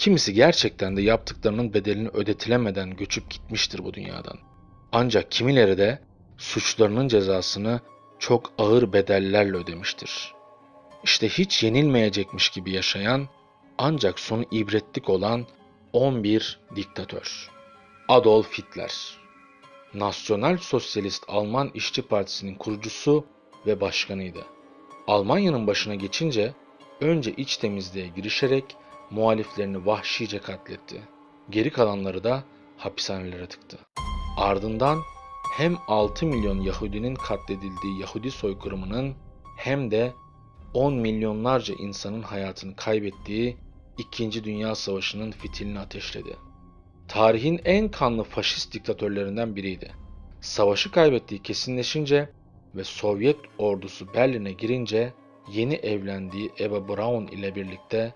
Kimisi gerçekten de yaptıklarının bedelini ödetilemeden göçüp gitmiştir bu dünyadan. Ancak kimileri de suçlarının cezasını çok ağır bedellerle ödemiştir. İşte hiç yenilmeyecekmiş gibi yaşayan ancak sonu ibretlik olan 11 diktatör. Adolf Hitler Nasyonal Sosyalist Alman İşçi Partisi'nin kurucusu ve başkanıydı. Almanya'nın başına geçince önce iç temizliğe girişerek muhaliflerini vahşice katletti. Geri kalanları da hapishanelere tıktı. Ardından hem 6 milyon Yahudinin katledildiği Yahudi soykırımının hem de 10 milyonlarca insanın hayatını kaybettiği İkinci Dünya Savaşı'nın fitilini ateşledi. Tarihin en kanlı faşist diktatörlerinden biriydi. Savaşı kaybettiği kesinleşince ve Sovyet ordusu Berlin'e girince yeni evlendiği Eva Braun ile birlikte